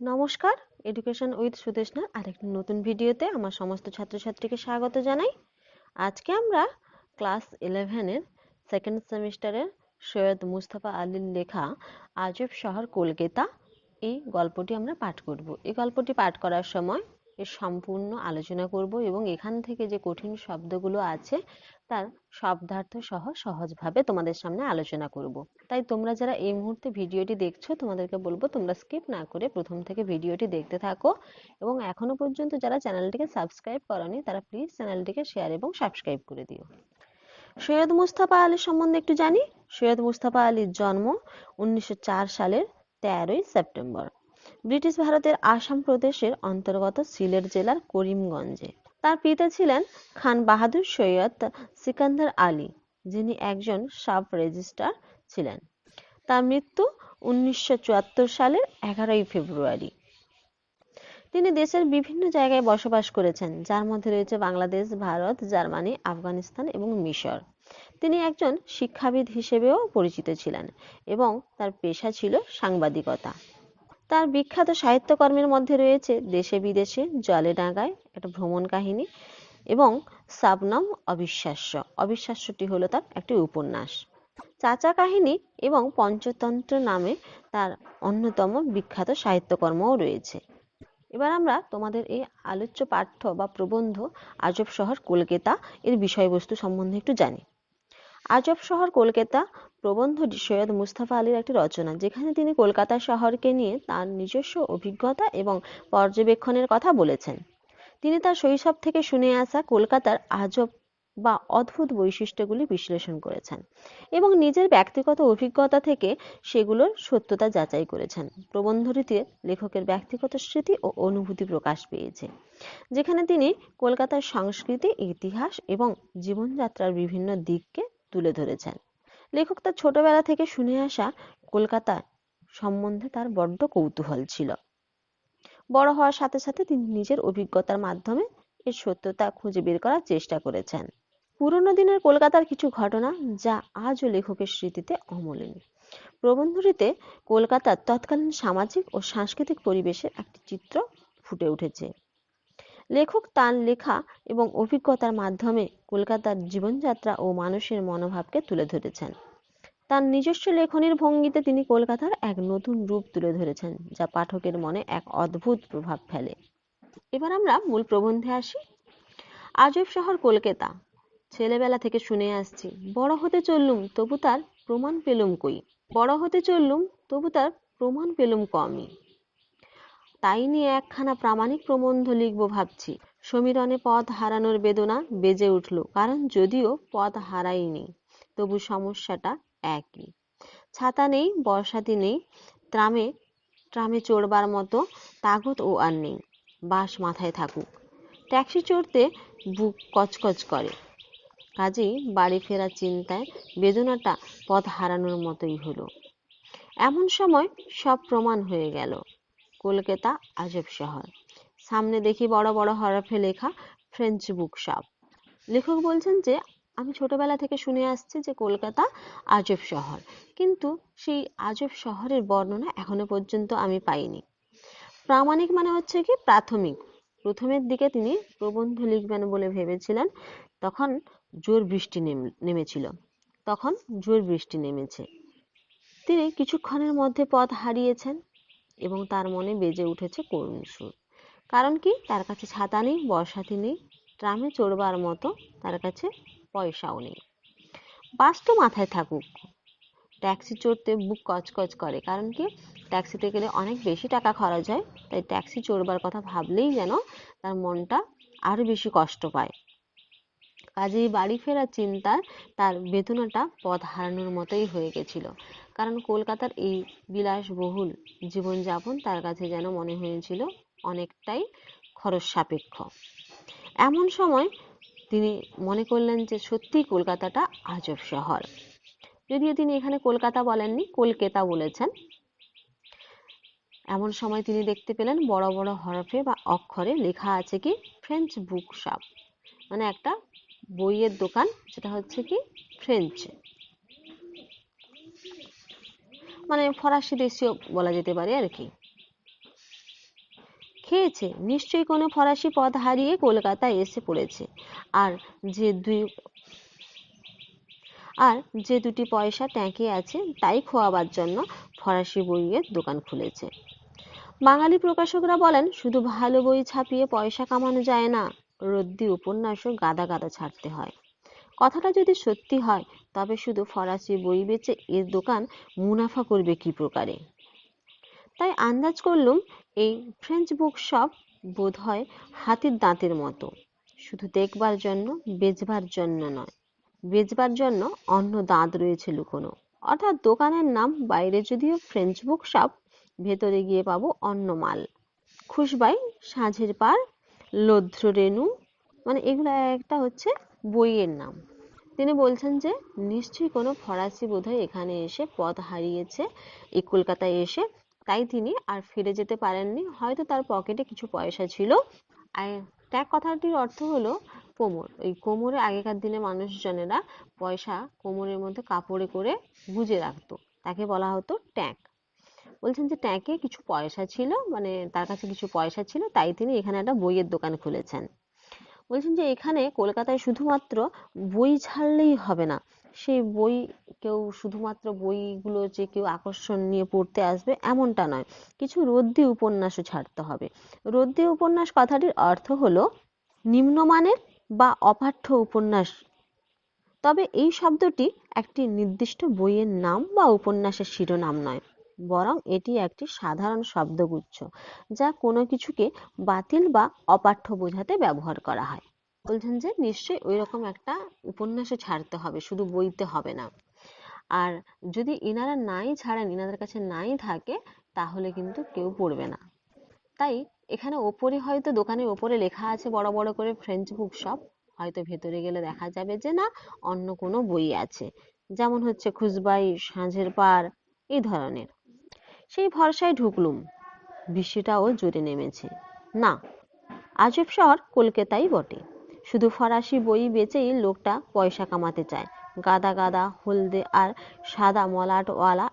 নমস্কার education with সুদেশনার আরেকটি নতুন ভিডিওতে আমার সমস্ত ছাত্রছাত্রীকে স্বাগত জানাই। আজকে আমরা ক্লাস ইলেভেনের সেকেন্ড সেমিস্টারের সৈয়দ মুস্তাফা আলীর লেখা আজব শহর কলকাতা এই গল্পটি আমরা পাঠ করব। এই গল্পটি পাঠ করার সময় এর সম্পূর্ণ আলোচনা করব এবং এখান থেকে যে কঠিন শব্দগুলো আছে তার শব্দার্থ সহ সহজভাবে তোমাদের সামনে আলোচনা করব। তাই তোমরা যারা এই মুহূর্তে ভিডিওটি দেখছ, তোমাদেরকে বলব তোমরা স্কিপ না করে প্রথম থেকে ভিডিওটি দেখতে থাকো এবং এখনও পর্যন্ত যারা চ্যানেলটিকে সাবস্ক্রাইব করনি, তারা প্লিজ চ্যানেলটিকে শেয়ার এবং সাবস্ক্রাইব করে দিও। সৈয়দ মুস্তাফা আলীর সম্বন্ধে একটু জানি? সৈয়দ মুস্তাফা আলীর জন্ম উনিশশো চার সালের তেরোই সেপ্টেম্বর। ব্রিটিশ ভারতের আসাম প্রদেশের অন্তর্গত সিলেট জেলার করিমগঞ্জে। তার পিতা ছিলেন খান বাহাদুর সৈয়দ সিকান্দার আলী, যিনি একজন সাব রেজিস্ট্রার ছিলেন। তার মৃত্যু উনিশশো সালের এগারোই ফেব্রুয়ারি। তিনি দেশের বিভিন্ন জায়গায় বসবাস করেছেন, যার মধ্যে রয়েছে বাংলাদেশ, ভারত, জার্মানি, আফগানিস্তান এবং মিশর। তিনি একজন শিক্ষাবিদ হিসেবেও পরিচিত ছিলেন এবং তার পেশা ছিল সাংবাদিকতা। তার বিখ্যাত সাহিত্যকর্মের মধ্যে রয়েছে দেশে বিদেশে জলে ডাঙায় একটা ভ্রমণ কাহিনী এবং সাবনাম অবিশ্বাস্য। অবিশ্বাস্যটি হলো তার একটি উপন্যাস। চাচা কাহিনী এবং পঞ্চতন্ত্র নামে তার অন্যতম বিখ্যাত সাহিত্যকর্মও রয়েছে। এবার আমরা তোমাদের এই আলোচ্য পাঠ্য বা প্রবন্ধ আজব শহর কলকাতা এর বিষয়বস্তু সম্বন্ধে একটু জানি। আজব শহর কলকাতা প্রবন্ধটি সৈয়দ মুস্তাফা আলীর একটি রচনা, যেখানে তিনি কলকাতা শহরকে নিয়ে তার নিজস্ব অভিজ্ঞতা এবং পর্যবেক্ষণের কথা বলেছেন। তিনি তার শৈশব থেকে শুনে আসা কলকাতার আজব বা অদ্ভুত বৈশিষ্ট্যগুলি বিশ্লেষণ করেছেন এবং নিজের ব্যক্তিগত অভিজ্ঞতা থেকে সেগুলোর সত্যতা যাচাই করেছেন। প্রবন্ধটিতে লেখকের ব্যক্তিগত স্মৃতি ও অনুভূতি প্রকাশ পেয়েছে, যেখানে তিনি কলকাতার সংস্কৃতি, ইতিহাস এবং জীবনযাত্রার বিভিন্ন দিককে তুলে ধরেছেন। লেখক তার ছোটবেলা থেকে শুনে আসা কলকাতা সম্বন্ধে তার বড্ড কৌতূহল ছিল। বড় হওয়ার সাথে সাথে তিনি নিজের অভিজ্ঞতার মাধ্যমে এর সত্যতা খুঁজে বের করার চেষ্টা করেছেন। পুরনো দিনের কলকাতার কিছু ঘটনা যা আজও লেখকের স্মৃতিতে অমলিন। প্রবন্ধটিতে কলকাতার তৎকালীন সামাজিক ও সাংস্কৃতিক পরিবেশের একটি চিত্র ফুটে উঠেছে। লেখক তার লেখা এবং অভিজ্ঞতার মাধ্যমে কলকাতার জীবনযাত্রা ও মানুষের মনোভাবকে তুলে ধরেছেন। তার নিজস্ব লেখনের ভঙ্গিতে তিনি কলকাতার এক নতুন রূপ তুলে ধরেছেন, যা পাঠকের মনে এক অদ্ভুত প্রভাব ফেলে। এবার আমরা মূল প্রবন্ধে আসি। আজব শহর কলকাতা। ছেলেবেলা থেকে শুনে আসছি, বড় হতে চললুম, তবু তার প্রমাণ পেলুম কই? বড় হতে চললুম, তবু তার প্রমাণ পেলুম কমই। তাই নিয়ে একখানা প্রামাণিক প্রবন্ধ লিখব ভাবছি। সমীরণে পথ হারানোর বেদনা বেজে উঠল, কারণ যদিও পথ হারাইনি তবু সমস্যাটা একই। ছাতা নেই বর্ষাতি নেই ট্রামে ট্রামে চড়বার মতো তাগত ও আর নেই বাস মাথায় থাকুক। ট্যাক্সি চড়তে বুক কচকচ করে। কাজেই বাড়ি ফেরার চিন্তায় বেদনাটা পথ হারানোর মতোই হলো। এমন সময় সব প্রমাণ হয়ে গেল। কলকাতা, আজব শহর। সামনে দেখি বড় বড় হরফে লেখা ফ্রেঞ্চ বুক শপ লেখক বলছেন যে, আমি ছোটবেলা থেকে শুনে আসছি যে কলকাতা আজব শহর। কিন্তু সেই আজব শহরের বর্ণনা এখনও পর্যন্ত আমি পাইনি। প্রামাণিক মানে হচ্ছে কি, প্রাথমিক। প্রথমের দিকে তিনি প্রবন্ধ লিখবেন বলে ভেবেছিলেন, তখন জোর বৃষ্টি নেমেছিল। তখন জোর বৃষ্টি নেমেছে। তিনি কিছুক্ষণের মধ্যে পথ হারিয়েছেন। এবং তার মনে বেজে উঠেছে করুণ সুর। কারণ কি? তার কাছে ছাতা নেই বর্ষাতি নেই, ট্রামে চড়বার মতো তার কাছে পয়সাও নেই। বাস তো মাথায় থাকুক। ট্যাক্সি চড়তে বুক কচকচ করে। কারণ কি? ট্যাক্সিতে গেলে অনেক বেশি টাকা খরচ হয়, তাই ট্যাক্সি চড়বার কথা ভাবলেই যেন তার মনটা আরও বেশি কষ্ট পায়। কাজেই বাড়ি ফেরার চিন্তায় তার বেদনাটা পথ হারানোর মতোই হয়ে গেছিল। কারণ কলকাতার এই বিলাসবহুল জীবনযাপন তার কাছে যেন মনে হয়েছিল অনেকটাই খরচ সাপেক্ষ। এমন সময় তিনি মনে করলেন যে সত্যিই কলকাতাটা আজব শহর। যদিও তিনি এখানে কলকাতা বলেননি, কলকাতা বলেছেন। এমন সময় তিনি দেখতে পেলেন বড় বড় হরফে বা অক্ষরে লেখা আছে কি ফ্রেঞ্চ বুক শপ মানে একটা বইয়ের দোকান, সেটা হচ্ছে কি ফ্রেঞ্চ মানে ফরাসি দেশীয় বলা যেতে পারে আর কি। খেয়েছে, নিশ্চয়ই কোনো ফরাসি পদ হারিয়ে কলকাতায় এসে পড়েছে। আর যে দুই, আর যে দুটি পয়সা ট্যাঁকে আছে, তাই খোয়াবার জন্য ফরাসি বইয়ের দোকান খুলেছে। বাঙালি প্রকাশকরা বলেন, শুধু ভালো বই ছাপিয়ে পয়সা কামানো যায় না। রদ্দি উপন্যাসও গাদা গাদা ছাড়তে হয়। কথাটা যদি সত্যি হয়, তবে শুধু ফরাসি বই বেচে এর দোকান মুনাফা করবে কি প্রকারে? তাই আন্দাজ করলুম, এই ফ্রেঞ্চ বুক শপ বোধ হয় হাতির দাঁতের মতো। শুধু দেখবার জন্য, বেচবার জন্য নয়। বেচবার জন্য অন্য দাঁত রয়েছে লুকোনো। অর্থাৎ দোকানের নাম বাইরে যদিও ফ্রেঞ্চ বুক শপ ভেতরে গিয়ে পাবো অন্য মাল। খুশবাই সাঁঝের পার লদ্র রেণু মানে এগুলো একটা হচ্ছে বইয়ের নাম। তিনি বলছেন যে, নিশ্চয়ই কোনো ফরাসি বোধহয় এখানে এসে পথ হারিয়েছে, এই কলকাতায় এসে। তাই তিনি আর ফিরে যেতে পারেননি। হয়তো তার পকেটে কিছু পয়সা ছিল। আর ট্যাগ কথাটির অর্থ হলো কোমর। ওই কোমরে আগেকার দিনে মানুষজনেরা পয়সা কোমরের মধ্যে কাপড়ে করে গুজে রাখতো। তাকে বলা হতো ট্যাগ বলছেন যে ট্যাঁকে কিছু পয়সা ছিল মানে তার কাছে কিছু পয়সা ছিল, তাই তিনি এখানে একটা বইয়ের দোকান খুলেছেন। বলছেন যে এখানে কলকাতায় শুধুমাত্র বই ছাড়লেই হবে না। সেই বই কেউ শুধুমাত্র বইগুলো যে কেউ আকর্ষণ নিয়ে পড়তে আসবে এমনটা নয়, কিছু রদ্দি উপন্যাসও ছাড়তে হবে। রদ্দি উপন্যাস কথাটির অর্থ হলো নিম্নমানের বা অপাঠ্য উপন্যাস। তবে এই শব্দটি একটি নির্দিষ্ট বইয়ের নাম বা উপন্যাসের শিরোনাম নয়। বরং এটি একটি সাধারণ শব্দগুচ্ছ, যা কোনো কিছুকে বাতিল বা অপাঠ্য বোঝাতে ব্যবহার করা হয়। বলছেন যে নিশ্চয়ই ওই রকম একটা উপন্যাসও ছাড়তে হবে, শুধু বইতে হবে না। আর যদি ইনারা নাই ছাড়েন, ইনাদের কাছে নাই থাকে, তাহলে কিন্তু কেউ পড়বে না। তাই এখানে ওপরে হয়তো দোকানের ওপরে লেখা আছে বড় বড় করে ফ্রেঞ্চ বুক শপ হয়তো ভেতরে গেলে দেখা যাবে যে না, অন্য কোনো বই আছে। যেমন হচ্ছে খুশবাই সাঁঝের পার, এই ধরনের। সেই ভরসায় ঢুকলুম। বৃষ্টিটাও জোরে নেমেছে। না, আজব শহর কলকাতাই বটে। শুধু ফরাসি বই বেচেই লোকটা পয়সা কামাতে চায়। গাদা গাদা হলদে আর সাদা মলাটওয়ালা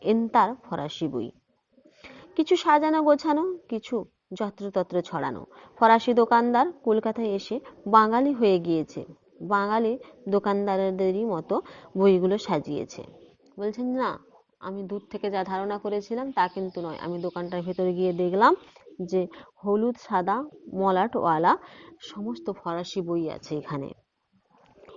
এন্তার ফরাসি বই। কিছু সাজানো গোছানো, কিছু যত্রতত্র ছড়ানো। ফরাসি দোকানদার কলকাতায় এসে বাঙালি হয়ে গিয়েছে। বাঙালি দোকানদারদেরই মতো বইগুলো সাজিয়েছে। বলছেন, না আমি দূর থেকে যা ধারণা করেছিলাম তা কিন্তু নয়। আমি দোকানটার ভেতরে গিয়ে দেখলাম যে হলুদ, সাদা, মলাটওয়ালা, সমস্ত ফরাসি বই আছে এখানে।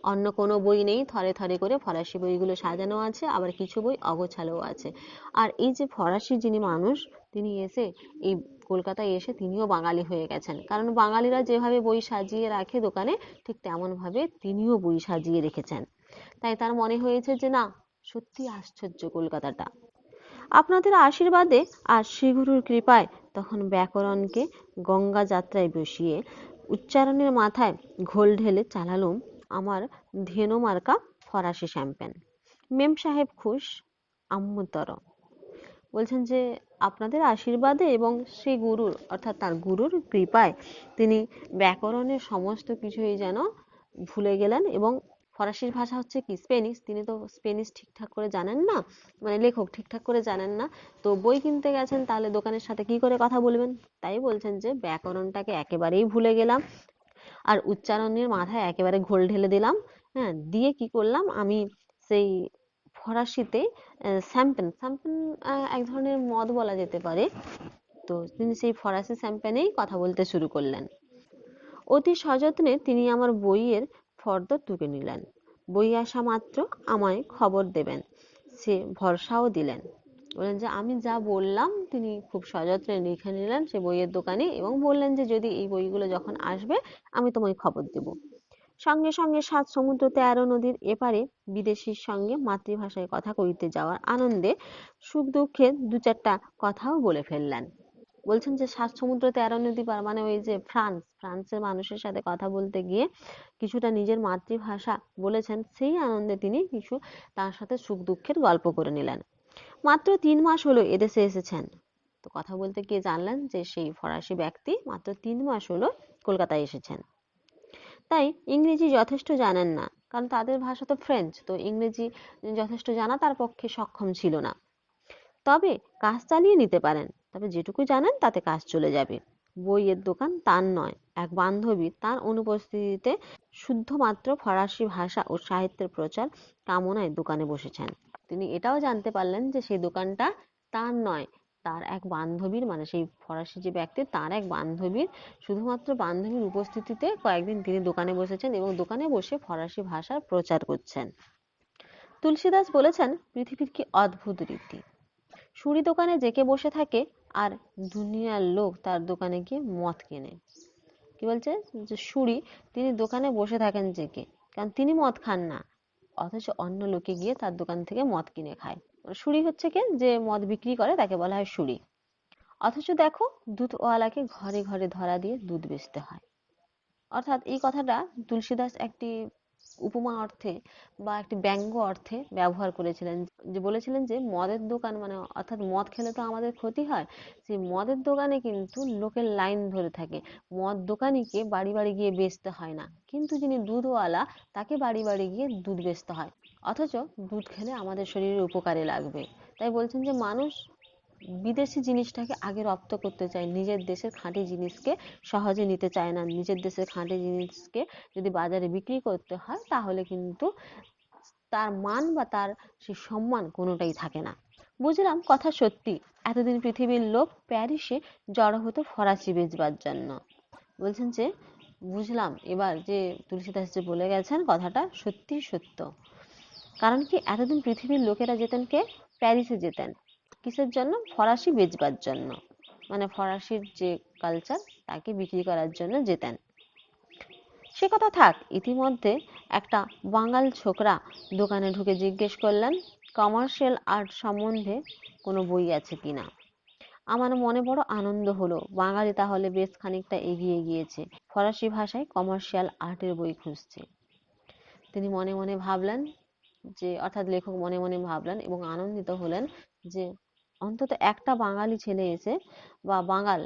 অন্য কোনো বই নেই, থরে থরে করে ফরাসি বইগুলো সাজানো আছে, আবার কিছু বই অগোছালোও আছে। আর এই যে ফরাসি যিনি মানুষ, তিনি এসে এই কলকাতায় এসে তিনিও বাঙালি হয়ে গেছেন। কারণ বাঙালিরা যেভাবে বই সাজিয়ে রাখে দোকানে, ঠিক তেমন ভাবে তিনিও বই সাজিয়ে রেখেছেন। তাই তার মনে হয়েছে যে না সত্যি আশ্চর্য কলকাতাটা। আপনাদের আশীর্বাদে আর শ্রীগুরুর কৃপায় তখন ব্যাকরণকে গঙ্গা যাত্রায় বসিয়ে উচ্চারণের মাথায় ঘোল ঢেলে চালালুম আমার ধেনু মার্কা ফরাসি শ্যাম্পেন। মেম সাহেব খুশ, আম্মুতর। বলছেন যে, আপনাদের আশীর্বাদে এবং শ্রী গুরুর অর্থাৎ তার গুরুর কৃপায় তিনি ব্যাকরণের সমস্ত কিছুই যেন ভুলে গেলেন এবং ফরাসির ভাষা হচ্ছে কি? স্পেনিশ। তিনি তো স্পেনিশ ঠিকঠাক করে জানেন না মানে লেখক ঠিকঠাক করে জানেন না। তো বই কিনতে গেছেন, তাহলে দোকানের সাথে কি করে কথা বলবেন? তাই বলছেন যে, ব্যাকরণটাকে একেবারেই ভুলে গেলাম। আর উচ্চারণের মাথায় একেবারে ঘোল ঢেলে দিলাম। হ্যাঁ দিয়ে কি করলাম? আমি সেই ফরাসিতে স্যাম্পেন স্যাম্পেন এক ধরনের মদ বলা যেতে পারে। তো তিনি সেই ফরাসি স্যাম্পেনেই কথা বলতে শুরু করলেন। অতি সযত্নে তিনি আমার বইয়ের ফর্দ তুলে নিলেন। বই আসা মাত্র আমায় খবর দেবেন। সে ভরসাও দিলেন। বললেন যে, আমি যা বললাম, তিনি খুব সযত্নে লিখে নিলেন সে বইয়ের দোকানে এবং বললেন যে, যদি এই বইগুলো যখন আসবে, আমি তোমায় খবর দেব। সঙ্গে সঙ্গে সাত সমুদ্র তেরো নদীর এপারে বিদেশির সঙ্গে মাতৃভাষায় কথা কইতে যাওয়ার আনন্দে সুখ দুঃখের দু চারটা কথাও বলে ফেললেন। বলছেন যে সাত সমুদ্র তেরো নদী পার মানে ওই যে ফ্রান্স, ফ্রান্সের মানুষের সাথে কথা বলতে গিয়ে কিছুটা নিজের মাতৃভাষা বলেছেন, সেই আনন্দে তিনি কিছু তার সাথে সুখ দুঃখের গল্প করে নিলেন। মাত্র তিন মাস হলো এদেশে এসেছেন। তো কথা বলতে গিয়ে জানলেন যে সেই ফরাসি ব্যক্তি মাত্র তিন মাস হলো কলকাতায় এসেছেন। তাই ইংরেজি যথেষ্ট জানেন না, কারণ তাদের ভাষা তো ফ্রেঞ্চ, তো ইংরেজি যথেষ্ট জানা তার পক্ষে সক্ষম ছিল না। তবে কাজ চালিয়ে নিতে পারেন। তবে যেটুকু জানেন তাতে কাজ চলে যাবে। বইয়ের দোকান তার নয়, এক বান্ধবী তার অনুপস্থিতিতে শুদ্ধমাত্র ফরাসি ভাষা ও সাহিত্যের প্রচার কামনায় দোকানে বসেছেন। তিনি এটাও জানতে পারলেন যে সেই দোকানটা তার নয়, তার এক বান্ধবীর মানে সেই ফরাসি যে ব্যক্তি তার এক বান্ধবীর, শুধুমাত্র বান্ধবীর উপস্থিতিতে কয়েকদিন তিনি দোকানে বসেছেন এবং দোকানে বসে ফরাসি ভাষার প্রচার করছেন। তুলসীদাস বলেছেন, পৃথিবীর কি অদ্ভুত রীতি। সুরি দোকানে জেকে বসে থাকে আর দুনিয়ার লোক তার দোকানে গিয়ে মদ কেনে। কি বলছে? যে সুরি তিনি দোকানে বসে থাকেন জেকে কারণ তিনি মদ খান না। অথচ অন্য লোকে গিয়ে তার দোকান থেকে মদ কিনে খায়। সুরি হচ্ছে কে? যে মদ বিক্রি করে, তাকে বলা হয় সুরি অথচ দেখো, দুধওয়ালাকে ঘরে ঘরে ধরা দিয়ে দুধ বেচতে হয়। অর্থাৎ এই কথাটা তুলসীদাস একটি উপমা অর্থে বা একটি ব্যঙ্গ অর্থে ব্যবহার করেছিলেন। যে বলেছিলেন যে মদের দোকান মানে অর্থাৎ মদ খেলে তো আমাদের ক্ষতি হয় সেই মদের দোকানে কিন্তু লোকের লাইন ধরে থাকে। মদ দোকানিকে বাড়ি বাড়ি গিয়ে বেচতে হয় না। কিন্তু যিনি দুধওয়ালা, তাকে বাড়ি বাড়ি গিয়ে দুধ বেচতে হয়। অথচ দুধ খেলে আমাদের শরীরের উপকারে লাগবে। তাই বলছেন যে মানুষ বিদেশি জিনিসটাকে আগে রপ্ত করতে চায়, নিজের দেশের খাঁটি জিনিসকে সহজে নিতে চায় না। নিজের দেশের খাঁটি জিনিসকে যদি বাজারে বিক্রি করতে হয়, তাহলে কিন্তু তার মান বা তার সে সম্মান কোনোটাই থাকে না। বুঝলাম? কথা সত্যি। এতদিন পৃথিবীর লোক প্যারিসে জড়ো হতো ফরাসি বেচবার জন্য। বলছেন যে, বুঝলাম, এবার যে তুলসীদাস যে বলে গেছেন, কথাটা সত্যি সত্য। কারণ কি, এতদিন পৃথিবীর লোকেরা যেতেন কে? প্যারিসে যেতেন। কিসের জন্য? ফরাসি বেচবার জন্য। মানে ফরাসির যে কালচার তাকে বিক্রি করার জন্য যেতেন। সে কথা থাক, ইতিমধ্যে একটা বাঙাল ছোকরা দোকানে ঢুকে জিজ্ঞেস করলেন কমার্শিয়াল আর্ট সম্বন্ধে কোনো বই আছে কিনা আমার মনে বড় আনন্দ হলো। বাঙালি তাহলে বেশ খানিকটা এগিয়ে গিয়েছে। ফরাসি ভাষায় কমার্শিয়াল আর্টের বই খুঁজছে। তিনি মনে মনে ভাবলেন যে, অর্থাৎ লেখক মনে মনে ভাবলেন এবং আনন্দিত হলেন যে অন্তত একটা বাঙালি ছেলে এসে বা বাঙাল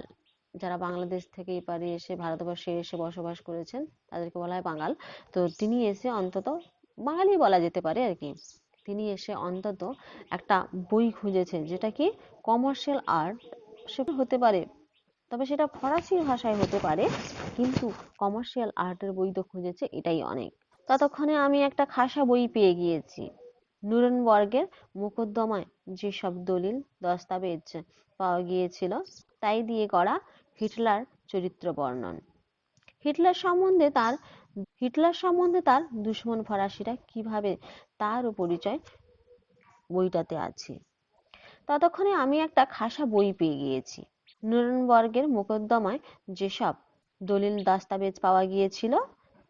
যারা বাংলাদেশ থেকে এপারে এসে ভারতবর্ষে এসে বসবাস করেছেন, তাদেরকে বলা হয় বাঙাল। তো তিনি এসে অন্তত বাঙালি বলা যেতে পারে আর কি। তিনি এসে অন্তত একটা বই খুঁজেছেন যেটা কি কমার্শিয়াল আর্ট সেটা হতে পারে। তবে সেটা ফরাসি ভাষায় হতে পারে, কিন্তু কমার্শিয়াল আর্টের বই তো খুঁজেছে, এটাই অনেক। ততক্ষণে আমি একটা খাসা বই পেয়ে গিয়েছি। নুরেনবর্গের মোকদ্দমায় যেসব দলিল, দস্তাবেজ পাওয়া গিয়েছিল, তাই দিয়ে করা হিটলার চরিত্র বর্ণন। হিটলার সম্বন্ধে তার, হিটলার সম্বন্ধে তার দুশ্মন ফরাসিরা কীভাবে তার পরিচয় বইটাতে আছে? ততক্ষণে আমি একটা খাসা বই পেয়ে গিয়েছি। নুরেনবর্গের মোকদ্দমায় যেসব দলিল, দস্তাবেজ পাওয়া গিয়েছিল,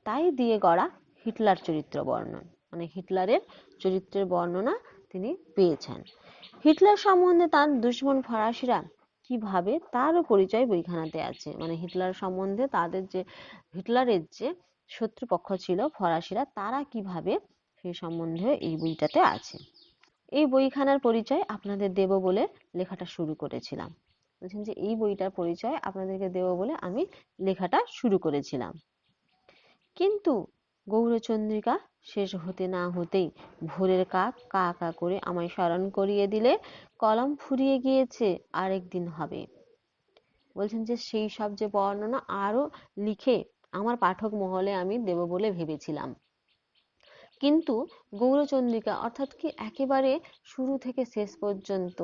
তাই দিয়ে গড়া হিটলার চরিত্র বর্ণন। মানে হিটলারের চরিত্রের বর্ণনা তিনি পেয়েছেন। হিটলার সম্বন্ধে তার দুশ্মন ফরাসিরা কীভাবে তারও পরিচয় বইখানাতে আছে? মানে হিটলার সম্বন্ধে তাদের যে, হিটলারের যে শত্রুপক্ষ ছিল ফরাসিরা, তারা কীভাবে সে সম্বন্ধে এই বইটাতে আছে? এই বইখানার পরিচয় আপনাদের দেব বলে লেখাটা শুরু করেছিলাম। বলছেন যে, এই বইটার পরিচয় আপনাদেরকে দেব বলে আমি লেখাটা শুরু করেছিলাম। কিন্তু গৌরচন্দ্রিকা শেষ হতে না হতেই ভোরের কাক কা কা করে আমায় স্মরণ করিয়ে দিলে, কলম ফুরিয়ে গিয়েছে, আরেক দিন হবে। বলছেন যে সেই সব যে বর্ণনা আরও লিখে আমার পাঠক মহলে আমি দেব বলে ভেবেছিলাম। কিন্তু গৌরচন্দ্রিকা অর্থাৎ কি একেবারে শুরু থেকে শেষ পর্যন্ত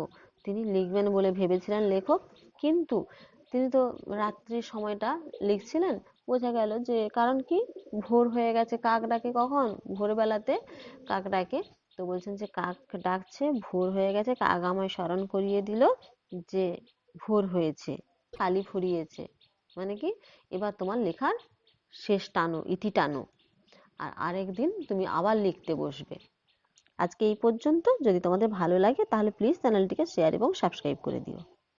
তিনি লিখবেন বলে ভেবেছিলেন লেখক? কিন্তু তিনি তো রাত্রির সময়টা লিখছিলেন বোঝা গেল যে, কারণ কি? ভোর হয়ে গেছে কাক ডাকে কখন? ভোরবেলাতে কাক ডাকে। তো বলছেন যে, কাক ডাকছে, ভোর হয়ে গেছে, কাক আমায় স্মরণ করিয়ে দিল যে ভোর হয়েছে, কালি ফুরিয়েছে। মানে কি? এবার তোমার লেখার শেষ টানো, ইতি টানো। আর আরেকদিন তুমি আবার লিখতে বসবে। আজকে এই পর্যন্ত। যদি তোমাদের ভালো লাগে তাহলে প্লিজ চ্যানেলটিকে শেয়ার এবং সাবস্ক্রাইব করে দিও।